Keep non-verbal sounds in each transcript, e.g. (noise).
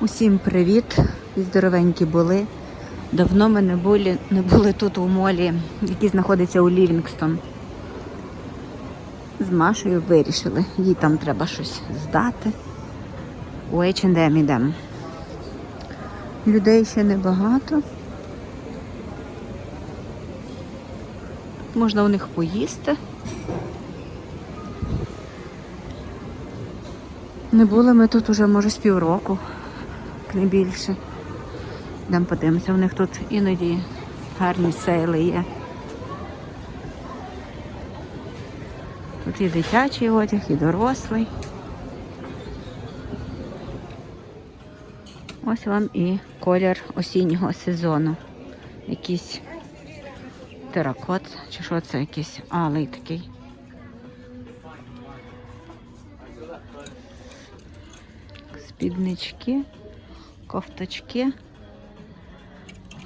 Усім привіт! І здоровенькі були. Давно ми не були, не були тут у молі, який знаходиться у Лівінгстон. З Машею вирішили. Їй там треба щось здати. У H&M йдемо. Людей ще небагато. Можна у них поїсти. Не були ми тут уже, може, з півроку, не більше. Йдемо подивимося, у них тут іноді гарні сейли є. Тут і дитячий одяг, і дорослий. Ось вам і колір осіннього сезону. Якийсь теракот, чи що це якийсь алий такий. Спіднички, кофточки,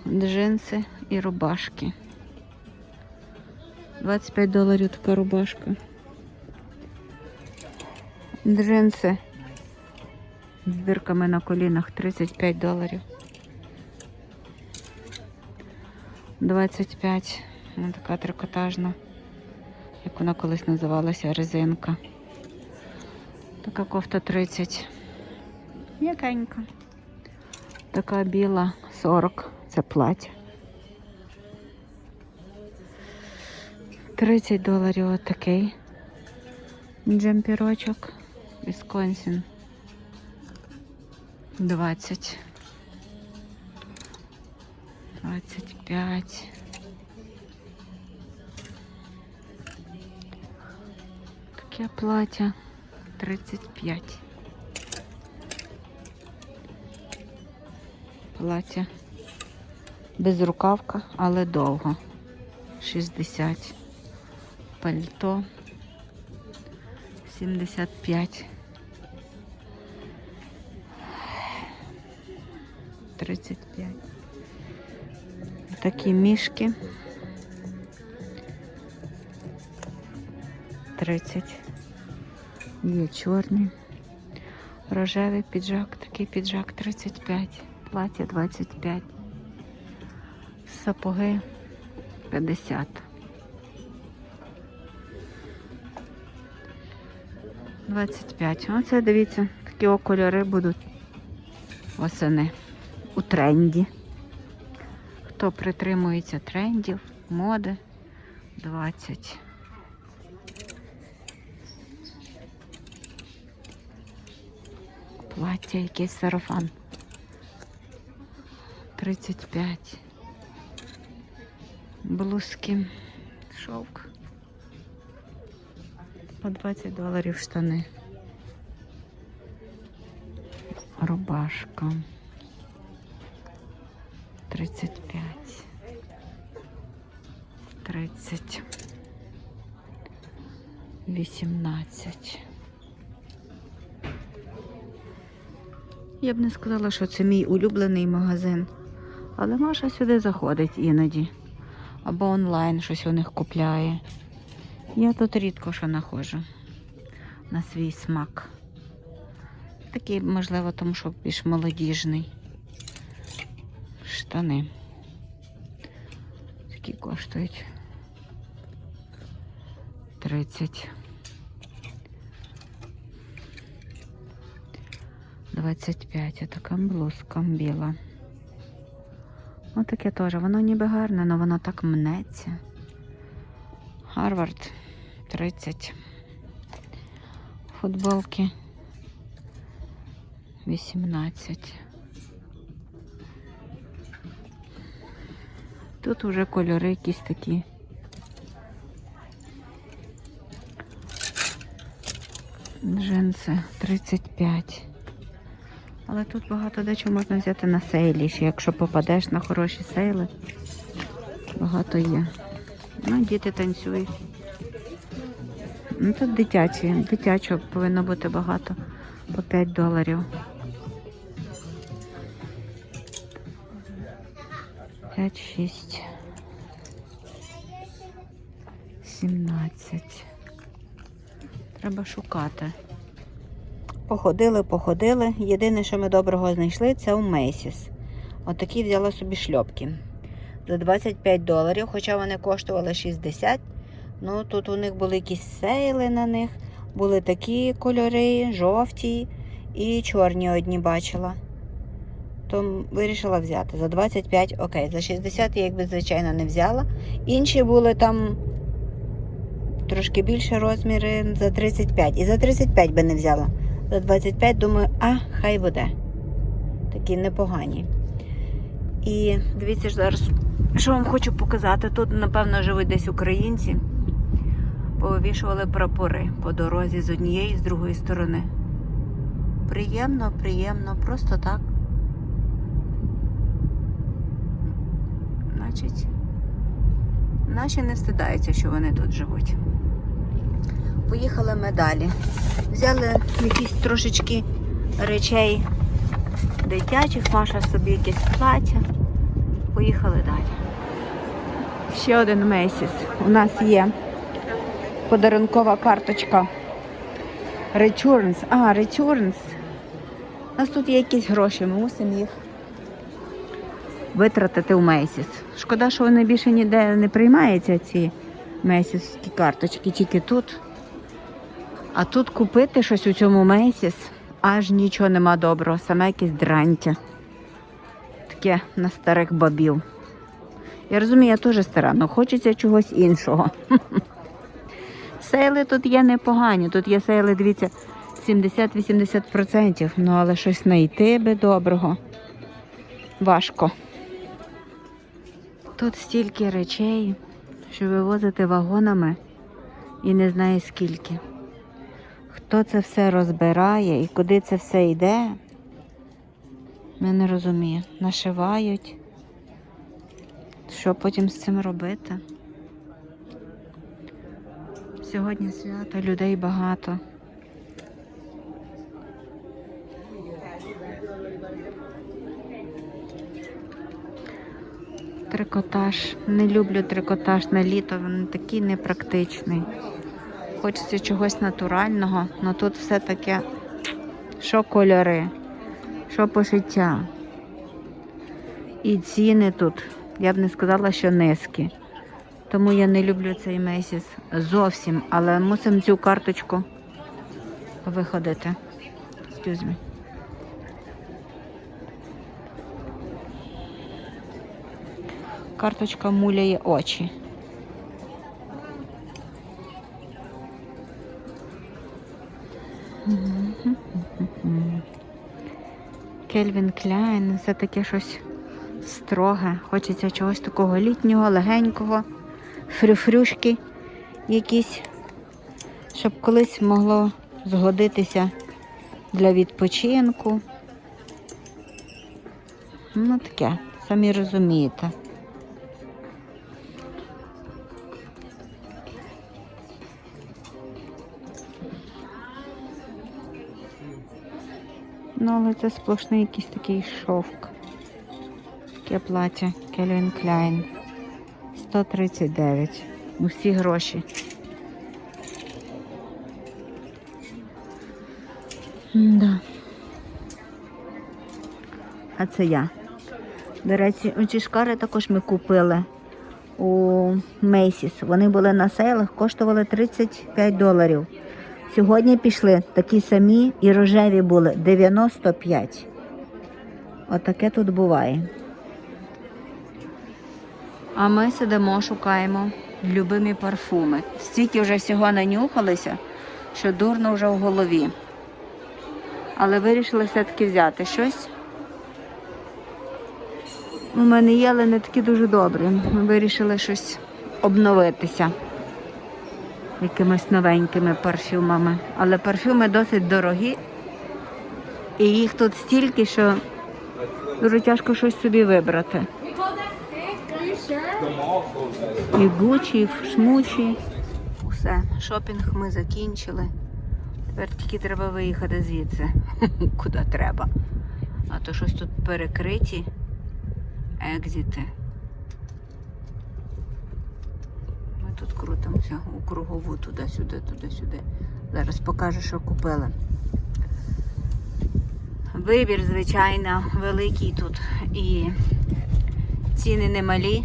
джинси і рубашки. 25 доларів така рубашка. Джинси з дирками на колінах 35 доларів. 25. Вона така трикотажна, як вона колись називалася резинка. Така кофта 30. М'якенька. Така біла 40. Це плаття. 30 доларів отакий джемпірочок. Вісконсін. 20. 25. Таке плаття 35. Плаття безрукавка, але довго. 60. Пальто 75. 35. Такі мішки. 30. Є чорний. Рожевий піджак, такий піджак 35. Плаття 25. Сапоги 50. Двадцять п'ять. Оце дивіться, такі о кольори будуть восени у тренді. Хто притримується трендів, моди 20. Плаття, якийсь сарафан. 35. Блузки. Шовк. По 20 доларів штани. Рубашка. 35. 30. 18. Я б не сказала, що це мій улюблений магазин. Але Маша сюди заходить іноді. Або онлайн щось у них купляє. Я тут рідко що знаходжу на свій смак. Такий, можливо, тому що більш молодіжний. Штани. Такі коштують 30. 25. Така блузка біла. Отаке теж. Воно ніби гарне, але воно так мнеться. Гарвард 30. Футболки 18. Тут уже кольори якісь такі. Джинси 35. Але тут багато дечого можна взяти на сейлі, якщо попадеш на хороші сейли, багато є. Ну, діти танцюють. Ну, тут дитячі. Дитячого повинно бути багато. По 5 доларів. 5, 6. 17. Треба шукати. Походили, походили. Єдине, що ми доброго знайшли, це у Мейсіс. Отакі взяла собі шльопки. За 25 доларів, хоча вони коштували 60. Ну, тут у них були якісь сейли на них. Були такі кольори, жовті і чорні одні бачила. То вирішила взяти. За 25 окей. За 60 я якби, звичайно, не взяла. Інші були там трошки більше розміри за 35. І за 35 би не взяла. За 25 думаю, а, хай буде. Такі непогані. І дивіться ж зараз, що вам хочу показати. Тут, напевно, живуть десь українці. Повішували прапори по дорозі з однієї і з другої сторони. Приємно, приємно, просто так. Значить, наші не стидаються, що вони тут живуть. Поїхали ми далі. Взяли якісь трошечки речей дитячих, Маша собі якесь плаття. Поїхали далі. Ще один Мейсіс. У нас є подарункова карточка. Returns. А, Returns. У нас тут є якісь гроші, ми мусимо їх витратити у Мейсіс. Шкода, що вони більше ніде не приймаються, ці Мейсіські карточки, тільки тут. А тут купити щось у цьому Мейсіс аж нічого нема доброго, саме якесь дрантя. Таке на старих бабів. Я розумію, я теж стара, але хочеться чогось іншого. (laughs) Сейли тут є непогані. Тут є сейли, дивіться, 70-80%. Ну, але щось знайти би доброго. Важко. Тут стільки речей, що вивозити вагонами і не знаю скільки. Хто це все розбирає і куди це все йде, ми не розумію. Нашивають. Що потім з цим робити? Сьогодні свято, людей багато. Трикотаж. Не люблю трикотаж на літо, він такий непрактичний. Хочеться чогось натурального, але тут все таке, що кольори, що пошиття. І ціни тут, я б не сказала, що низькі. Тому я не люблю цей Мейсіс зовсім, але мусимо цю карточку виходити. Excuse me. Карточка муляє очі. Кельвін Кляйн, це таке щось строге. Хочеться чогось такого літнього, легенького, фрюфрюшки якісь, щоб колись могло згодитися для відпочинку. Ну таке, самі розумієте. Ну, але це сплошний якийсь такий шовк. Таке плаття Calvin Klein. 139. Усі гроші. Да. А це я. До речі, оці шкари також ми купили у Мейсіс. Вони були на сейлах, коштували 35 доларів. Сьогодні пішли такі самі і рожеві були 95. Отаке тут буває. А ми сидимо, шукаємо любимі парфуми. Стільки вже всього нанюхалися, що дурно вже в голові. Але вирішили все-таки взяти щось. У мене є, але не такі дуже добрі. Ми вирішили щось обновитися якимись новенькими парфюмами. Але парфюми досить дорогі. І їх тут стільки, що дуже тяжко щось собі вибрати. І гучі, і шмучі. Все, шопінг ми закінчили. Тепер тільки треба виїхати звідси, (laughs) куди треба. А то щось тут перекриті екзити. Тут крутимося у кругову туди-сюди, туди-сюди. Зараз покажу, що купили. Вибір, звичайно, великий тут. І ціни немалі.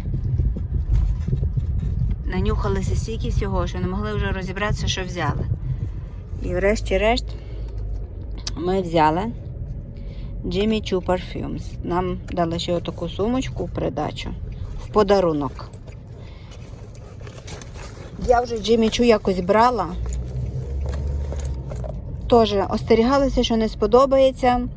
Нанюхалися стільки всього, що не могли вже розібратися, що взяли. І врешті-решт ми взяли Jimmy Choo Parfums. Нам дали ще таку сумочку в придачу в подарунок. Я вже Choo якось брала. Теж остерігалася, що не сподобається.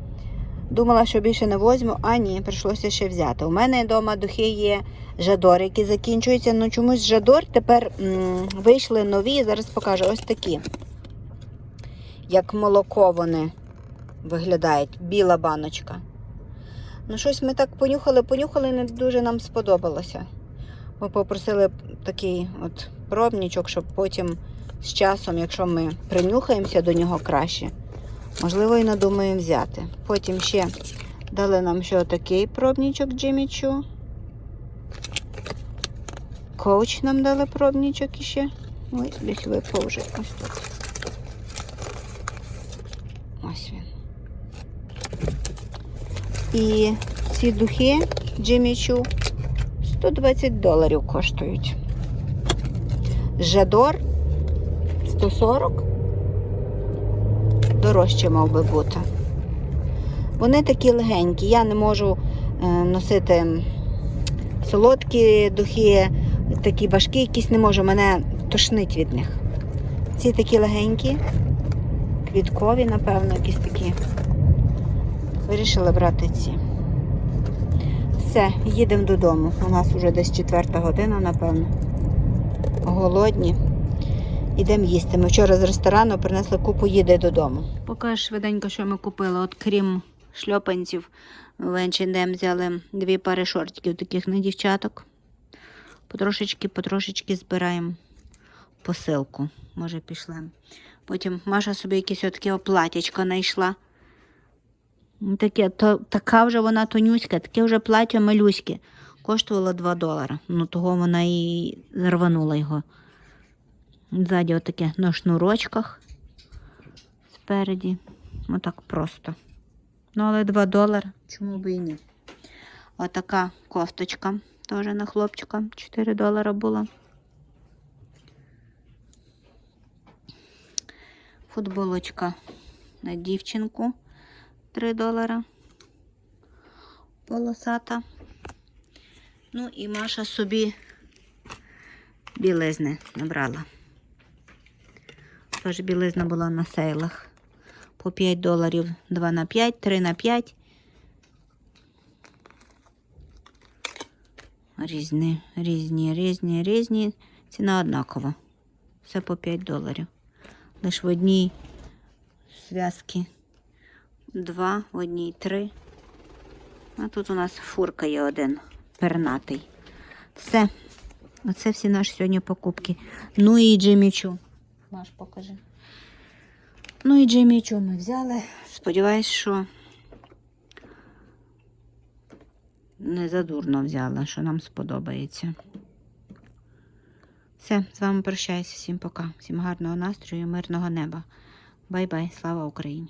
Думала, що більше не возьму, а ні, прийшлося ще взяти. У мене вдома духи є жадор, які закінчуються. Ну чомусь жадор тепер м, вийшли нові. Зараз покажу ось такі. Як молоко вони виглядають. Біла баночка. Ну, щось ми так понюхали, понюхали, не дуже нам сподобалося. Ми попросили такий от пробничок, щоб потім з часом, якщо ми принюхаємося до нього краще, можливо, і надумаємо взяти. Потім ще дали нам ще такий Jimmy Choo. Коуч нам дали пробничок іще. Ой, десь випав вже ось тут. Ось він. І ці духи Choo 120 доларів коштують. Жадор 140. Дорожче мав би бути. Вони такі легенькі. Я не можу е, носити солодкі духи, такі важкі якісь не можу, мене тошнить від них. Ці такі легенькі, квіткові, напевно, якісь такі. Вирішила брати ці. Все, їдемо додому. У нас вже десь четверта година, напевно. Голодні. Ідемо їсти. Ми вчора з ресторану принесли купу їди додому. Покажу швиденько, що ми купили. От крім шльопанців, H&M взяли дві пари шортиків таких на дівчаток. Потрошечки, потрошечки збираємо посилку. Може, пішли. Потім Маша собі якесь таке платячко знайшла. Таке, то, така вже вона тонюська, таке вже плаття малюське. Коштувало 2 долари. Ну, того вона і рванула його. Ззаді отаке на шнурочках. Спереді. Отак просто. Ну, але 2 долари. Чому б і ні? Отака кофточка. Теж на хлопчика. 4 долара була. Футболочка на дівчинку. 3 долара. Полосата. Ну і Маша собі білизни набрала. Тож білизна була на сейлах. По 5 доларів 2 на 5, 3 на 5. Різні, різні, різні, різні. Ціна однакова. Все по 5 доларів. Лише в одній зв'язки два, в одній три. А тут у нас фурка є один пернатий. Все. Оце всі наші сьогодні покупки. Ну і Джимічу. Маш, покажи. Ну і Джимічу ми взяли. Сподіваюсь, що не задурно взяла, що нам сподобається. Все, з вами прощаюся. Всім пока. Всім гарного настрою, мирного неба. Бай-бай, слава Україні!